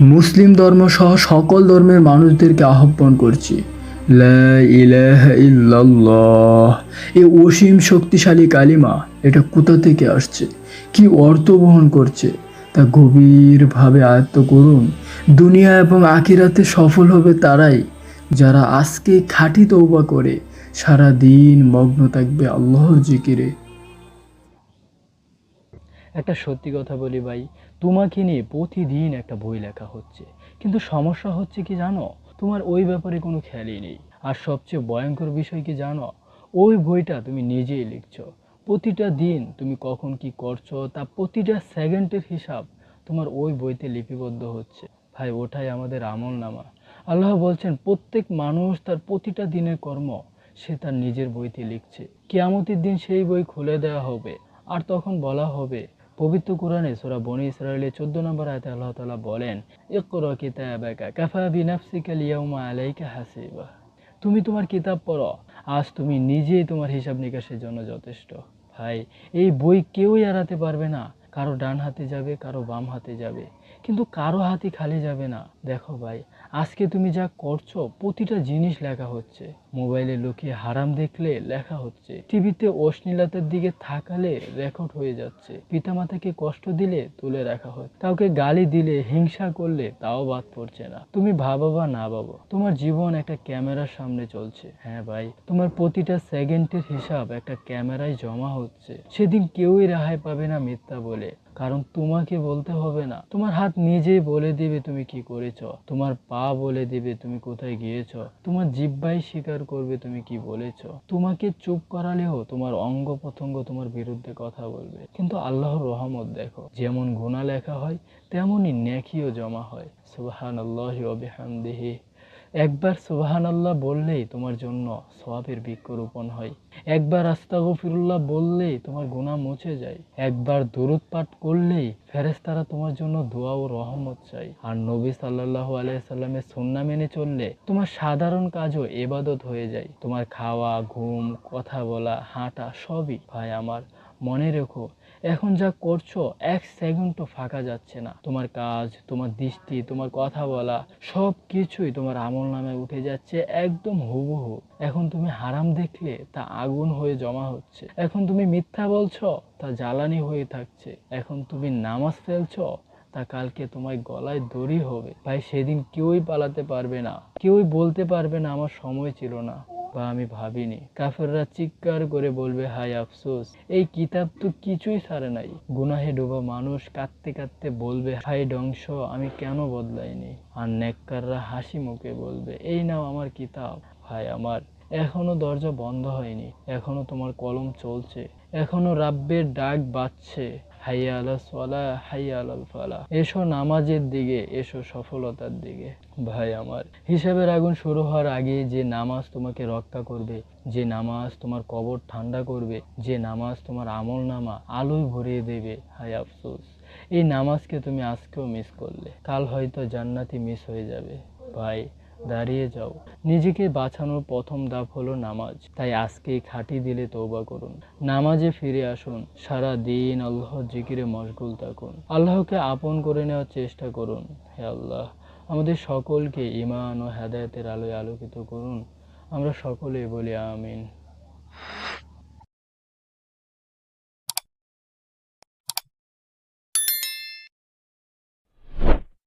মুসলিম ধর্ম সহ সকল ধর্মের মানুষদেরকে আহ্বান করছি। এই অসীম শক্তিশালী কালিমা, এটা কোথা থেকে আসছে? কি অর্থ বহন করছে? তা গভীরভাবে আয়ত্ত করুন। দুনিয়া এবং আখিরাতে সফল হবে তারাই যারা আজকে খাঁটি তৌবা করে সারা দিন মগ্ন থাকবে আল্লাহর জিকিরে। একটা সত্যি কথা বলি ভাই, তোমাকে নিয়ে প্রতিদিন একটা বই লেখা হচ্ছে। কিন্তু সমস্যা হচ্ছে কি জানো? তোমার ওই ব্যাপারে কোনো খেয়ালই নেই। আর সবচেয়ে ভয়ঙ্কর বিষয় কি জানো? ওই বইটা তুমি নিজেই লিখছো। প্রতিটা দিন তুমি কখন কি করছ, তা প্রতিটা সেকেন্ডের হিসাব তোমার ওই বইতে লিপিবদ্ধ হচ্ছে। ভাই, ওটাই আমাদের আমল নামা। আল্লাহ বলছেন, প্রত্যেক মানুষ তার প্রতিটা দিনের কর্ম সে তার নিজের বইতে লিখছে। কেয়ামতের দিন সেই বই খুলে দেওয়া হবে। আর তখন বলা হবে পবিত্র কোরআনে সোরা বনি ইসরায়েলের চোদ্দ নম্বর আয়তে আল্লাহ তালা বলেন, ইকরা কিতাবাকা, কাফা বিনাফসিকাল আল-ইয়াওমা আলাইকা হাসিবা। তুমি তোমার কিতাব পড়ো, আজ তুমি নিজেই তোমার হিসাব নিকাশের জন্য যথেষ্ট। ভাই, এই বই কেউই এড়াতে পারবে না। কারও ডান হাতে যাবে, কারও বাম হাতে যাবে। কিন্তু কারও হাতে খালি যাবে না। দেখো ভাই, আজকে তুমি যা করছ, প্রতিটা জিনিস লেখা হচ্ছে। মোবাইলে লুকিয়ে হারাম দেখলে লেখা হচ্ছে। টিভিতে অশ্লীলতার দিকে থাকালে রেকর্ড হয়ে যাচ্ছে। পিতামাতাকে কষ্ট দিলে তুলে রাখা হচ্ছে কাউকে গালি দিলে, হিংসা করলে তাও বাদ পড়ছে না। তুমি ভাবো বা না ভাবো, তোমার জীবন একটা ক্যামেরার সামনে চলছে। হ্যাঁ ভাই, তোমার প্রতিটা সেকেন্ডের হিসাব একটা ক্যামেরায় জমা হচ্ছে। সেদিন কেউই রেহাই পাবে না মিথ্যা বলে। কারণ তোমাকে বলতে হবে না। তোমার হাত নিজেই বলে দিবে তুমি কি করেছ। তোমার পা বলে দিবে তুমি কোথায় গিয়েছ। তোমার জিব্বাই স্বীকার করবে তুমি কি বলেছ। তোমাকে চুপ করালেও তোমার অঙ্গ প্রত্যঙ্গ তোমার বিরুদ্ধে কথা বলবে। কিন্তু আল্লাহর রহমত দেখো, যেমন গুণা লেখা হয়, তেমনই নেকিও জমা হয়। সুবাহান আল্লাহ বিহামদিহি। একবার সুবাহান আল্লাহ বললেই তোমার জন্য সোয়াবের বৃক্ষরোপণ হয়। একবার আস্তাগফিরুল্লাহ বললেই তোমার গুনাহ মুছে যায়। একবার দরুদ পাঠ করলেই ফেরেশতারা তোমার জন্য দোয়া ও রহমত চাই আর নবী সাল্লাল্লাহু আলাইহি সাল্লামের সুন্নাহ মেনে চললে তোমার সাধারণ কাজও এবাদত হয়ে যায়। তোমার খাওয়া, ঘুম, কথা বলা, হাঁটা সবই ভাই আমার মনে রেখো এখন যা করছ, এক সেকেন্ডও ফাঁকা যাচ্ছে না। তোমার কাজ, তোমার দৃষ্টি, তোমার কথা বলা সব কিছুই তোমার আমল নামে উঠে যাচ্ছে, একদম হুবহু। এখন তুমি হারাম দেখলে তা আগুন হয়ে জমা হচ্ছে। এখন তুমি মিথ্যা বলছো, তা জ্বালানি হয়ে থাকছে। এখন তুমি নামাজ ফেলছো, তা কালকে তোমার গলায় দড়ি হবে। ভাই, সেদিন কেউই পালাতে পারবে না। কেউই বলতে পারবে না, আমার সময় ছিল না। বা আমি ভাবিনি। কাফেররা চিৎকার করে বলবে হাই আফসোস, এই কিতাব তো কিছুই ছাড়ে নাই। গুনাহে ডোবা মানুষ কাঁদতে কাঁদতে বলবে হাই ডংস আমি কেন বদলাইনি? আর নেককাররা হাসি মুখে বলবে, এই নাও আমার কিতাব ভাই আমার। এখনও দরজা বন্ধ হয়নি, এখনও তোমার কলম চলছে, এখনও রাব্বের ডাক বাজছে। হাইয়া আলা ফালা। এসো নামাজের দিকে, এসো সফলতার দিকে। ভাই আমার, হিসাবের আগুন শুরু হওয়ার আগে যে নামাজ তোমাকে রক্ষা করবে, যে নামাজ তোমার কবর ঠান্ডা করবে, যে নামাজ তোমার আমল নামা আলোয় ভরিয়ে দেবে হাই আফসোস। এই নামাজকে তুমি আজকেও মিস করলে। কাল হয়তো জান্নাতি মিস হয়ে যাবে। ভাই দাঁড়িয়ে যাও। নিজেকে বাঁচানোর প্রথম ধাপ হলো নামাজ। তাই আজকে খাটি দিলে তৌবা করুন। নামাজে ফিরে আসুন। সারা দিন আল্লাহ জিকিরে মশগুল থাকুন। আল্লাহকে আপন করে নেওয়ার চেষ্টা করুন। হে আল্লাহ, আমাদের সকলকে ইমান ও হেদায়তের আলোয় আলোকিত করুন। আমরা সকলেই বলি আমিন।